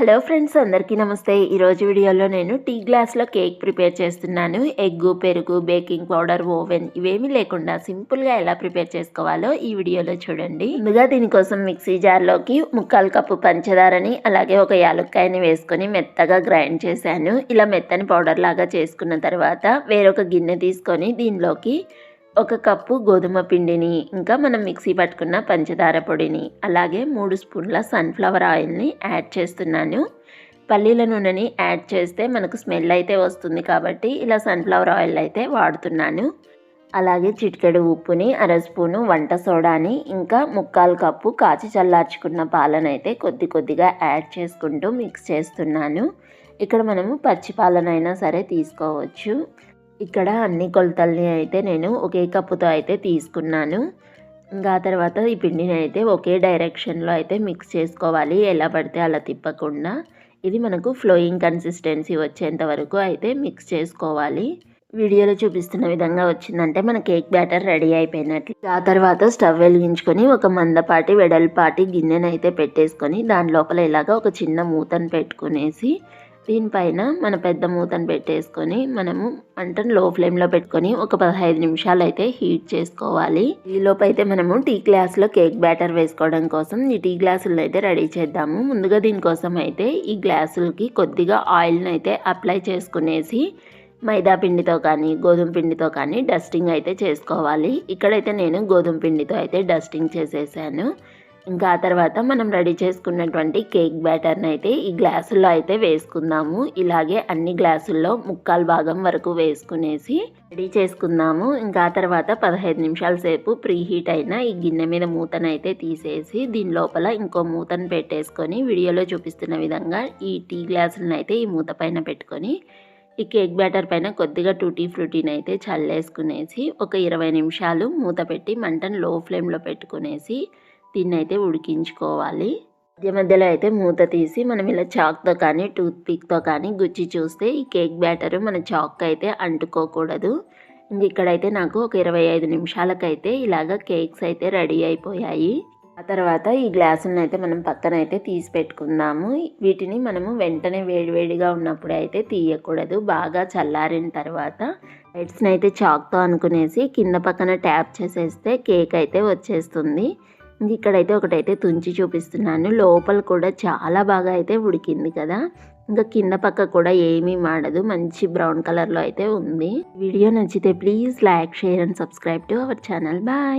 Hello friends అందరికీ నమస్తే. ఈరోజు వీడియోలో నేను టీ గ్లాస్లో కేక్ ప్రిపేర్ చేస్తున్నాను. ఎగ్గు పెరుగు బేకింగ్ పౌడర్ ఓవెన్ ఇవేమీ లేకుండా సింపుల్గా ఎలా ప్రిపేర్ చేసుకోవాలో ఈ వీడియోలో చూడండి. ముందుగా దీనికోసం మిక్సీ జార్లోకి ముక్కాలు కప్పు పంచదారని అలాగే ఒక యాలుక్కాయని వేసుకొని మెత్తగా గ్రైండ్ చేశాను. ఇలా మెత్తని పౌడర్ లాగా చేసుకున్న తర్వాత వేరొక గిన్నె తీసుకొని దీనిలోకి ఒక కప్పు గోధుమ పిండిని ఇంకా మనం మిక్సీ పట్టుకున్న పంచదార పొడిని అలాగే మూడు స్పూన్ల సన్ఫ్లవర్ ఆయిల్ని యాడ్ చేస్తున్నాను. పల్లీల నూనెని యాడ్ చేస్తే మనకు స్మెల్ అయితే వస్తుంది కాబట్టి ఇలా సన్ఫ్లవర్ ఆయిల్ అయితే వాడుతున్నాను. అలాగే చిటికెడు ఉప్పుని అర స్పూను వంట సోడాని ఇంకా ముక్కాలు కప్పు కాచి చల్లార్చుకున్న పాలనైతే కొద్ది కొద్దిగా యాడ్ చేసుకుంటూ మిక్స్ చేస్తున్నాను. ఇక్కడ మనము పచ్చి పాలనైనా సరే తీసుకోవచ్చు. ఇక్కడ అన్ని కొలతల్ని అయితే నేను ఒకే కప్పుతో అయితే తీసుకున్నాను. ఇంకా తర్వాత ఈ పిండిని అయితే ఒకే డైరెక్షన్లో అయితే మిక్స్ చేసుకోవాలి. ఎలా పడితే అలా తిప్పకుండా. ఇది మనకు ఫ్లోయింగ్ కన్సిస్టెన్సీ వచ్చేంత వరకు అయితే మిక్స్ చేసుకోవాలి. వీడియోలో చూపిస్తున్న విధంగా వచ్చిందంటే మన కేక్ బ్యాటర్ రెడీ అయిపోయినట్లు. ఆ తర్వాత స్టవ్ వెలిగించుకొని ఒక మందపాటి వెడల్పాటి గిన్నెనైతే పెట్టేసుకొని దాని లోపల ఇలాగ ఒక చిన్న మూతను పెట్టుకునేసి దీనిపైన మన పెద్ద మూతను పెట్టేసుకొని మనము మంటను లో ఫ్లేమ్లో పెట్టుకొని ఒక పదహైదు నిమిషాలు అయితే హీట్ చేసుకోవాలి. ఈలోపు అయితే మనము టీ గ్లాస్లో కేక్ బ్యాటర్ వేసుకోవడం కోసం ఈ టీ గ్లాసులను అయితే రెడీ చేద్దాము. ముందుగా దీనికోసం అయితే ఈ గ్లాసులకి కొద్దిగా ఆయిల్ని అయితే అప్లై చేసుకునేసి మైదా పిండితో కానీ గోధుమ పిండితో కానీ డస్టింగ్ అయితే చేసుకోవాలి. ఇక్కడైతే నేను గోధుమ పిండితో అయితే డస్టింగ్ చేసేసాను. ఇంకా ఆ తర్వాత మనం రెడీ చేసుకున్నటువంటి కేక్ బ్యాటర్ని అయితే ఈ గ్లాసుల్లో అయితే వేసుకుందాము. ఇలాగే అన్ని గ్లాసుల్లో ముక్కాలు భాగం వరకు వేసుకునేసి రెడీ చేసుకుందాము. ఇంకా ఆ తర్వాత పదహైదు నిమిషాల సేపు ప్రీ హీట్ అయిన ఈ గిన్నె మీద మూతనైతే తీసేసి దీని లోపల ఇంకో మూతను పెట్టేసుకొని వీడియోలో చూపిస్తున్న విధంగా ఈ టీ గ్లాసులను అయితే ఈ మూత పైన పెట్టుకొని ఈ కేక్ బ్యాటర్ పైన కొద్దిగా టూటీ ఫ్రూటీని అయితే చల్లేసుకునేసి ఒక ఇరవై నిమిషాలు మూత పెట్టి మంటను లో ఫ్లేమ్లో పెట్టుకునేసి దీన్ని అయితే ఉడికించుకోవాలి. మధ్య మధ్యలో అయితే మూత తీసి మనం ఇలా చాక్తో కానీ టూత్ పిక్తో కానీ గుచ్చి చూస్తే ఈ కేక్ బ్యాటర్ మన చాక్ అయితే అంటుకోకూడదు. ఇంక ఇక్కడైతే నాకు ఒక ఇరవై ఐదు నిమిషాలకైతే ఇలాగ కేక్స్ అయితే రెడీ అయిపోయాయి. ఆ తర్వాత ఈ గ్లాసులను అయితే మనం పక్కన అయితే తీసి పెట్టుకుందాము. వీటిని మనము వెంటనే వేడివేడిగా ఉన్నప్పుడు అయితే తీయకూడదు. బాగా చల్లారిన తర్వాత హెడ్స్ని అయితే చాక్తో అనుకునేసి కింద పక్కన ట్యాప్ చేసేస్తే కేక్ అయితే వచ్చేస్తుంది. ఇక్కడైతే ఒకటైతే తుంచి చూపిస్తున్నాను. లోపల కూడా చాలా బాగా అయితే ఉడికింది కదా. ఇంకా కింద పక్క కూడా ఏమీ మాడదు. మంచి బ్రౌన్ కలర్లో అయితే ఉంది. వీడియో నచ్చితే please like share and subscribe to our channel. Bye.